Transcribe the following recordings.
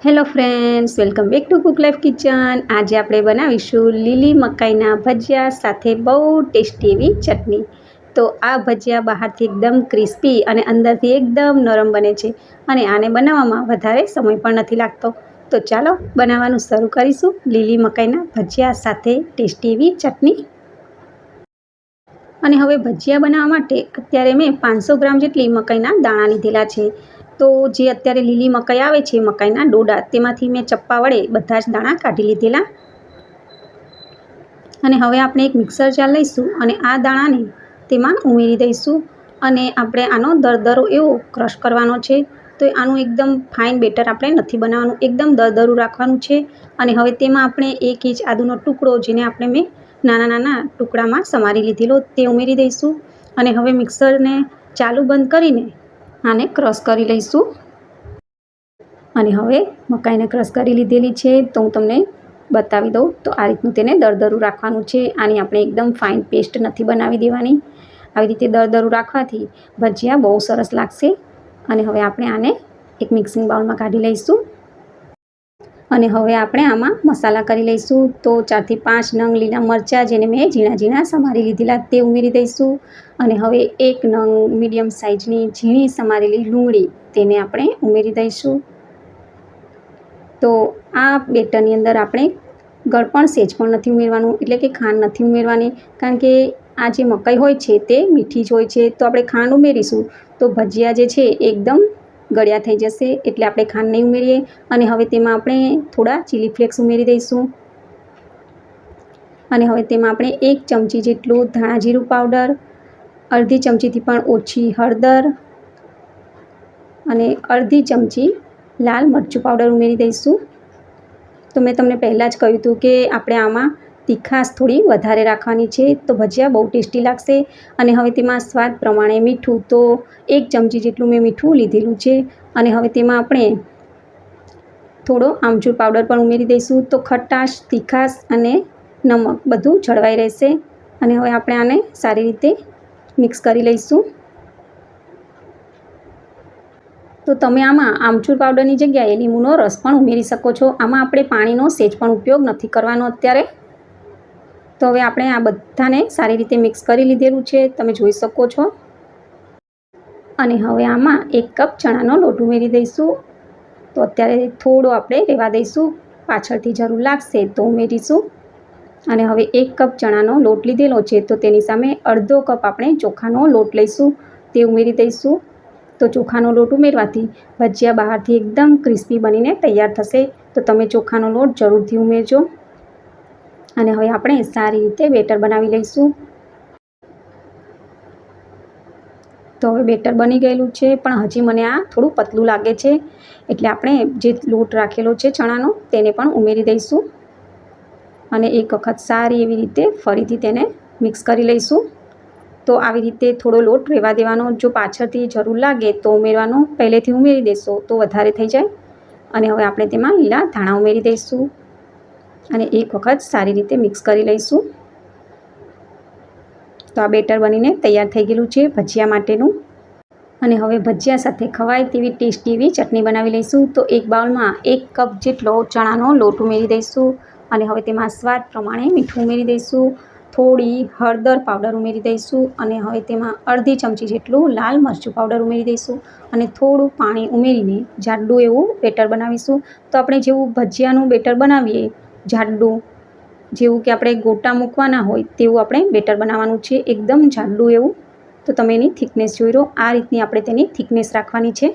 Hello friends welcome back to cook life kitchen આજે આપણે બનાવીશું લીલી મકાઈના ભજીયા સાથે બહુ ટેસ્ટી એવી ચટણી. તો આ ભજીયા બહારથી એકદમ ક્રિસ્પી અને અંદરથી એકદમ નરમ બને છે અને આને બનાવવામાં વધારે સમય પણ નથી લાગતો. તો ચાલો બનાવવાનું શરૂ કરીશું લીલી મકાઈના ભજીયા સાથે ટેસ્ટી એવી ચટણી. અને હવે ભજીયા બનાવવા માટે અત્યારે મેં પાંચસો ગ્રામ જેટલી મકાઈના દાણા લીધેલા છે. તો જે અત્યારે લીલી મકાઈ આવે છે મકાઈના ડોડા, તેમાંથી મેં ચપ્પા વડે બધા જ દાણા કાઢી લીધેલા. અને હવે આપણે એક મિક્સર જાર લઈશું અને આ દાણાને તેમાં ઉમેરી દઈશું અને આપણે આનો દરદરો એવો ક્રશ કરવાનો છે તો આનું એકદમ ફાઇન બેટર આપણે નથી બનાવવાનું, એકદમ દરદરું રાખવાનું છે. અને હવે તેમાં આપણે એક ઇંચ આદુનો ટુકડો જેને આપણે મેં નાના નાના ટુકડામાં સમારી લીધેલો, તે ઉમેરી દઈશું. અને હવે મિક્સરને ચાલુ બંધ કરીને આને ક્રશ કરી લઈશું. અને હવે મકાઈને ક્રશ કરી લીધેલી છે તો હું તમને બતાવી દઉં. તો આ રીતનું તેને દરદરું રાખવાનું છે. આની આપણે એકદમ ફાઇન પેસ્ટ નથી બનાવી દેવાની. આવી રીતે દરદરું રાખવાથી ભજીયા બહુ સરસ લાગશે. અને હવે આપણે આને એક મિક્સિંગ બાઉલમાં કાઢી લઈશું. અને હવે આપણે આમાં મસાલા કરી લઈશું. તો ચારથી પાંચ નંગ લીલા મરચાં જેને મેં ઝીણા ઝીણા સમારી લીધેલા તે ઉમેરી દઈશું. અને હવે એક નંગ મીડિયમ સાઇઝની ઝીણી સમારેલી ડુંગળી તેને આપણે ઉમેરી દઈશું. તો આ બેટરની અંદર આપણે ગળપણ સેજ પણ નથી ઉમેરવાનું, એટલે કે ખાંડ નથી ઉમેરવાની. કારણ કે આ જે મકાઈ હોય છે તે મીઠી જ હોય છે. તો આપણે ખાંડ ઉમેરીશું. તો ભજીયા જે છે એકદમ ગળ્યા થઈ જશે એટલે આપણે ખાંડ નહીં ઉમેરીએ અને હવે તેમાં આપણે થોડા ચીલી ફ્લેક્સ ઉમેરી દઈશું. અને હવે તેમાં આપણે એક ચમચી જેટલું ધાણા જીરું પાવડર અડધી ચમચીથી પણ ઓછી હળદર અને અડધી ચમચી લાલ મરચું પાવડર ઉમેરી દઈશું. તો મેં તમને પહેલાં જ કહ્યું હતું કે આપણે આમાં તીખાશ થોડી વધારે રાખવાની છે. તો ભજીયા બહુ ટેસ્ટી લાગશે અને હવે તેમાં સ્વાદ પ્રમાણે મીઠું તો એક ચમચી જેટલું મેં મીઠું લીધેલું છે. અને હવે તેમાં આપણે થોડો આમચૂર પાવડર પણ ઉમેરી દઈશું. તો ખટાશ, તીખાશ અને નમક બધું જળવાઈ રહેશે. અને હવે આપણે આને સારી રીતે મિક્સ કરી લઈશું. તો તમે આમાં આમચૂર પાવડરની જગ્યાએ લીંબુનો રસ પણ ઉમેરી શકો છો. આમાં આપણે પાણીનો સેજ પણ ઉપયોગ નથી કરવાનો અત્યારે. તો હવે આપણે આ બધાને સારી રીતે મિક્સ કરી લીધેલું છે. તમે જોઈ શકો છો. અને હવે આમાં એક કપ ચણાનો લોટ ઉમેરી દઈશું. તો અત્યારે થોડો આપણે રહેવા દઈશું. પાછળથી જરૂર લાગશે તો ઉમેરીશું. અને હવે એક કપ ચણાનો લોટ લીધેલો છે તો તેની સામે અડધો કપ આપણે ચોખાનો લોટ લઈશું. તે ઉમેરી દઈશું. તો ચોખાનો લોટ ઉમેરવાથી ભજીયા બહારથી એકદમ ક્રિસ્પી બનીને તૈયાર થશે. તો તમે ચોખાનો લોટ જરૂરથી ઉમેરજો. અને હવે આપણે સારી રીતે બેટર બનાવી લઈશું. તો હવે બેટર બની ગયેલું છે, પણ હજી મને આ થોડું પતલું લાગે છે. એટલે આપણે જે લોટ રાખેલો છે ચણાનો, તેને પણ ઉમેરી દઈશું. અને એક વખત સારી એવી રીતે ફરીથી તેને મિક્સ કરી લઈશું. તો આવી રીતે થોડો લોટ રહેવા દેવાનો. જો પાછળથી જરૂર લાગે તો ઉમેરવાનો. પહેલેથી ઉમેરી દેશો તો વધારે થઈ જાય. અને હવે આપણે તેમાં લીલા ધાણા ઉમેરી દઈશું. અને એક વખત સારી રીતે મિક્સ કરી લઈશું. તો આ બેટર બનીને તૈયાર થઈ ગયેલું છે ભજીયા માટેનું. અને હવે ભજીયા સાથે ખવાય તેવી ટેસ્ટી એવી ચટણી બનાવી લઈશું. તો એક બાઉલમાં એક કપ જેટલો ચણાનો લોટ ઉમેરી દઈશું અને હવે તેમાં સ્વાદ પ્રમાણે મીઠું ઉમેરી દઈશું. થોડી હળદર પાવડર ઉમેરી દઈશું અને હવે તેમાં અડધી ચમચી જેટલું લાલ મરચું પાવડર ઉમેરી દઈશું અને થોડું પાણી ઉમેરીને જાડું એવું બેટર બનાવીશું. તો આપણે જેવું ભજીયાનું બેટર બનાવીએ જાડું જેવું કે આપણે ગોટા મૂકવાના હોય તેવું આપણે બેટર બનાવવાનું છે. એકદમ જાડું એવું. તો તમે એની થિકનેસ જોઈ લો. આ રીતની આપણે તેની થિકનેસ રાખવાની છે.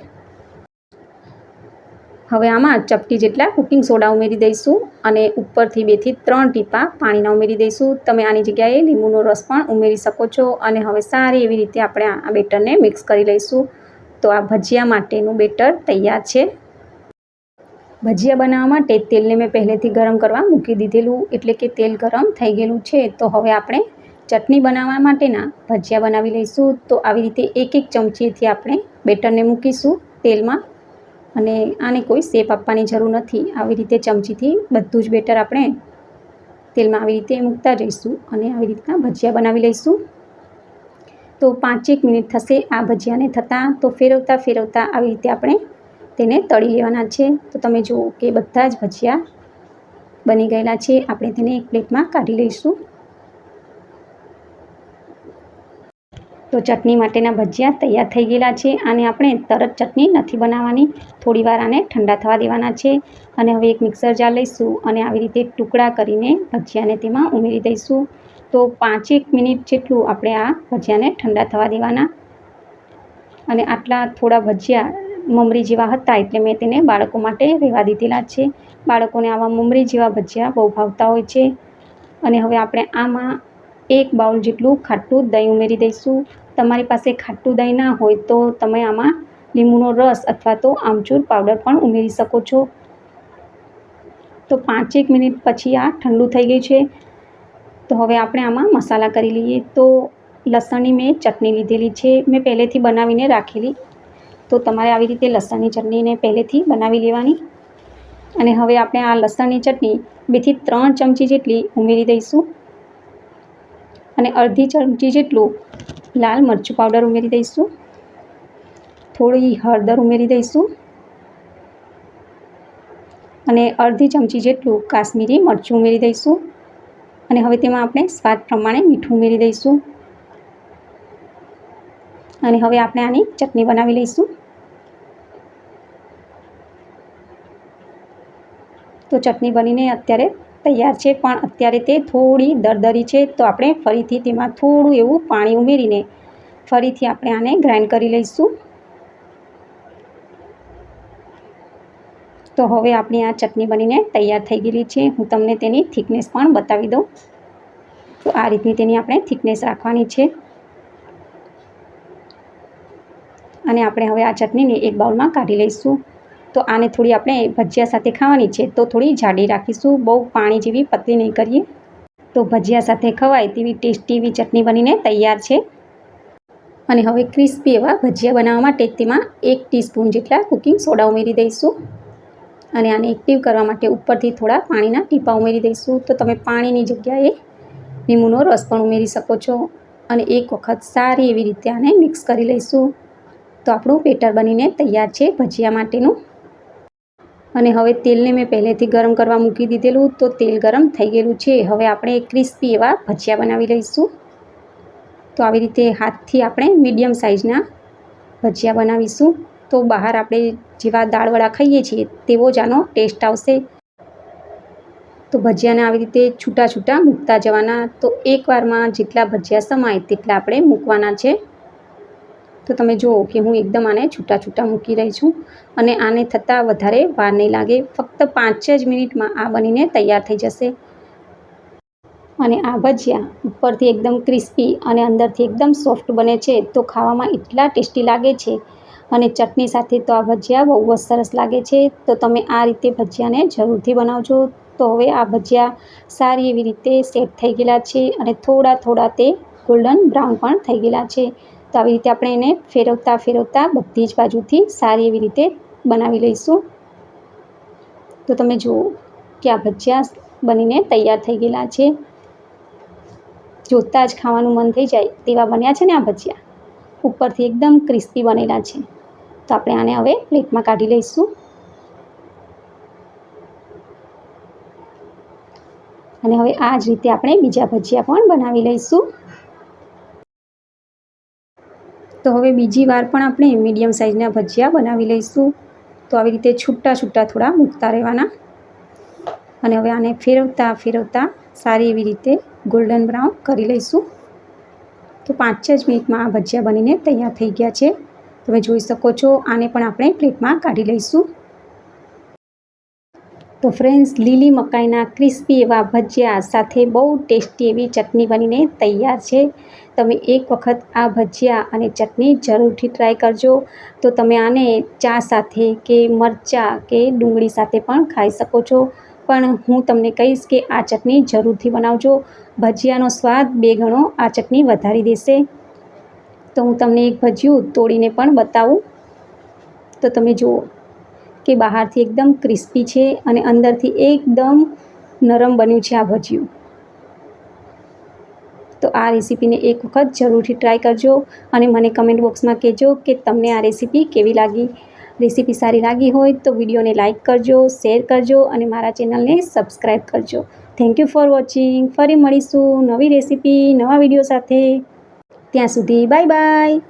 હવે આમાં ચપટી જેટલા કુકિંગ સોડા ઉમેરી દઈશું અને ઉપરથી બેથી ત્રણ ટીપા પાણીના ઉમેરી દઈશું. તમે આની જગ્યાએ લીંબુનો રસ પણ ઉમેરી શકો છો અને હવે સારી એવી રીતે આપણે આ બેટરને મિક્સ કરી લઈશું. તો આ ભજીયા માટેનું બેટર તૈયાર છે. ભજીયા બનાવવા માટે તેલને મેં પહેલેથી ગરમ કરવા મૂકી દીધેલું. એટલે કે તેલ ગરમ થઈ ગયેલું છે. તો હવે આપણે ચટણી બનાવવા માટેના ભજીયા બનાવી લઈશું. તો આવી રીતે એક એક ચમચીથી આપણે બેટરને મૂકીશું તેલમાં. અને આને કોઈ શેપ આપવાની જરૂર નથી. આવી રીતે ચમચીથી બધું જ બેટર આપણે તેલમાં આવી રીતે મૂકતા જઈશું અને આવી રીતના ભજીયા બનાવી લઈશું. તો પાંચેક મિનિટ થશે આ ભજીયાને થતાં. તો ફેરવતા ફેરવતા આવી રીતે આપણે તેને તળી લેવાના છે. તો તમે જુઓ કે બધા જ ભજીયા બની ગયેલા છે. આપણે તેને એક પ્લેટમાં કાઢી લઈશું. તો ચટણી માટેના ભજીયા તૈયાર થઈ ગયેલા છે. અને આપણે તરત ચટણી નથી બનાવવાની. થોડી વાર આને ઠંડા થવા દેવાના છે. અને હવે એક મિક્સર જાર લઈશું અને આવી રીતે ટુકડા કરીને ભજીયાને તેમાં ઉમેરી દઈશું. તો પાંચેક મિનિટ જેટલું આપણે આ ભજીયાને ઠંડા થવા દેવાના. અને આટલા થોડા ભજીયા મમરી જેવા હતા એટલે મેં તેને બાળકો માટે રહેવા દીધેલા છે. બાળકોને આવા મમરી જેવા ભજીયા બહુ ભાવતા હોય છે. અને હવે આપણે આમાં એક બાઉલ જેટલું ખાટું દહીં ઉમેરી દઈશું. તમારી પાસે ખાટું દહીં ના હોય તો તમે આમાં લીંબુનો રસ અથવા તો આમચૂર પાવડર પણ ઉમેરી શકો છો. તો પાંચેક મિનિટ પછી આ ઠંડુ થઈ ગયું છે. તો હવે આપણે આમાં મસાલા કરી લઈએ. તો લસણની મેં ચટણી લીધેલી છે. મેં પહેલેથી બનાવીને રાખેલી. તો તમારે આવી રીતે લસણની ચટણીને પહેલેથી બનાવી લેવાની. અને હવે આપણે આ લસણની ચટણી બેથી ત્રણ ચમચી જેટલી ઉમેરી દઈશું. અને અડધી ચમચી જેટલું લાલ મરચું પાવડર ઉમેરી દઈશું. થોડી હળદર ઉમેરી દઈશું. અને અડધી ચમચી જેટલું કાશ્મીરી મરચું ઉમેરી દઈશું. અને હવે તેમાં આપણે સ્વાદ પ્રમાણે મીઠું ઉમેરી દઈશું. અને હવે આપણે આની ચટણી બનાવી લઈશું. તો ચટણી બનીને અત્યારે તૈયાર છે, પણ અત્યારે તે થોડી દરદરી છે, તો આપણે ફરીથી તેમાં થોડું એવું પાણી ઉમેરીને ફરીથી આપણે આને ગ્રાઇન્ડ કરી લઈશું. તો હવે આપણી આ ચટણી બનીને તૈયાર થઈ ગયેલી છે. હું તમને તેની થિકનેસ પણ બતાવી દઉં. તો આ રીતની તેની આપણે થિકનેસ રાખવાની છે. અને આપણે હવે આ ચટણીને એક બાઉલમાં કાઢી લઈશું. તો આને થોડી આપણે ભજીયા સાથે ખાવાની છે. તો થોડી જાડી રાખીશું. બહુ પાણી જેવી પતલી નહીં કરીએ. તો ભજીયા સાથે ખવાય તેવી ટેસ્ટી એવી ચટણી બનીને તૈયાર છે. અને હવે ક્રિસ્પી એવા ભજીયા બનાવવા માટે તેમાં એક ટીસ્પૂન જેટલા કુકિંગ સોડા ઉમેરી દઈશું. અને આને એક્ટિવ કરવા માટે ઉપરથી થોડા પાણીના ટીપા ઉમેરી દઈશું. તો તમે પાણીની જગ્યાએ લીંબુનો રસ પણ ઉમેરી શકો છો. અને એક વખત સારી એવી રીતે આને મિક્સ કરી લઈશું. તો આપણું બેટર બનીને તૈયાર છે ભજીયા માટેનું. અને હવે તેલને મેં પહેલેથી ગરમ કરવા મૂકી દીધેલું તો તેલ ગરમ થઈ ગયેલું છે. હવે આપણે ક્રિસ્પી એવા ભજીયા બનાવી લઈશું. તો આવી રીતે હાથથી આપણે મીડિયમ સાઇઝના ભજીયા બનાવીશું. તો બહાર આપણે જેવા દાળવડા ખાઈએ છીએ તેવો જ આનો ટેસ્ટ આવશે. તો ભજીયાને આવી રીતે છૂટા છૂટા મૂકતા જવાના. તો એકવારમાં જેટલા ભજીયા સમાય તેટલા આપણે મૂકવાના છે. તો તમે જુઓ કે હું એકદમ આને છૂટા છૂટા મૂકી રહી છું અને આને થતાં વધારે વાર નહીં લાગે. ફક્ત પાંચ જ મિનિટમાં આ બનીને તૈયાર થઈ જશે. અને આ ભજીયા ઉપરથી એકદમ ક્રિસ્પી અને અંદરથી એકદમ સોફ્ટ બને છે તો ખાવામાં એટલા ટેસ્ટી લાગે છે. અને ચટણી સાથે તો આ ભજીયા બહુ જ સરસ લાગે છે. તો તમે આ રીતે ભજીયાને જરૂરથી બનાવજો. તો હવે આ ભજીયા સારી એવી રીતે સેટ થઈ ગયેલા છે અને થોડા થોડા તે ગોલ્ડન બ્રાઉન પણ થઈ ગયેલા છે. તો આવી રીતે આપણે એને ફેરવતા ફેરવતા બધી જ બાજુથી સારી એવી રીતે બનાવી લઈશું. તો તમે જુઓ કે આ ભજીયા બનીને તૈયાર થઈ ગયેલા છે. જોતાં જ ખાવાનું મન થઈ જાય તેવા બન્યા છે ને આ ભજીયા. ઉપરથી એકદમ ક્રિસ્પી બનેલા છે. તો આપણે આને હવે પ્લેટમાં કાઢી લઈશું. અને હવે આ જ રીતે આપણે બીજા ભજીયા પણ બનાવી લઈશું. હવે બીજી વાર પણ આપણે મીડિયમ સાઇઝના ભજીયા બનાવી લઈશું. તો આવી રીતે છૂટા છૂટા થોડા મૂકતા રહેવાના. અને હવે આને ફેરવતા ફેરવતા સારી એવી રીતે ગોલ્ડન બ્રાઉન કરી લઈશું. તો પાંચ જ મિનિટમાં આ ભજીયા બનીને તૈયાર થઈ ગયા છે. તમે જોઈ શકો છો, આને પણ આપણે પ્લેટમાં કાઢી લઈશું. તો ફ્રેન્ડ્સ લીલી મકાઈના ક્રિસ્પી એવા ભજીયા સાથે બહુ ટેસ્ટી એવી ચટણી બનીને તૈયાર છે. તમે એક વખત આ ભજીયા અને ચટણી જરૂરથી ટ્રાય કરજો. તો તમે આને ચા સાથે કે મરચાં કે ડુંગળી સાથે પણ ખાઈ શકો છો. પણ હું તમને કહીશ કે આ ચટણી જરૂરથી બનાવજો. ભજીયાનો સ્વાદ બે ગણો આ ચટણી વધારી દેશે. તો હું તમને એક ભજીયું તોડીને પણ બતાવું. તો તમે જુઓ. કે બહારથી એકદમ ક્રિસ્પી છે અને અંદરથી એકદમ નરમ બન્યું છે આ ભજીયું. તો આ રેસીપીને એક વખત જરૂરથી ટ્રાય કરજો અને મને કમેન્ટ બોક્સમાં કહેજો કે તમને આ રેસીપી કેવી લાગી. રેસીપી સારી લાગી હોય તો વિડીયોને લાઇક કરજો શેર કરજો અને મારા ચેનલને સબસ્ક્રાઈબ કરજો. થેન્ક યુ ફોર વોચિંગ ફરી મળીશું નવી રેસીપી, નવા વીડિયો સાથે. ત્યાં સુધી બાય બાય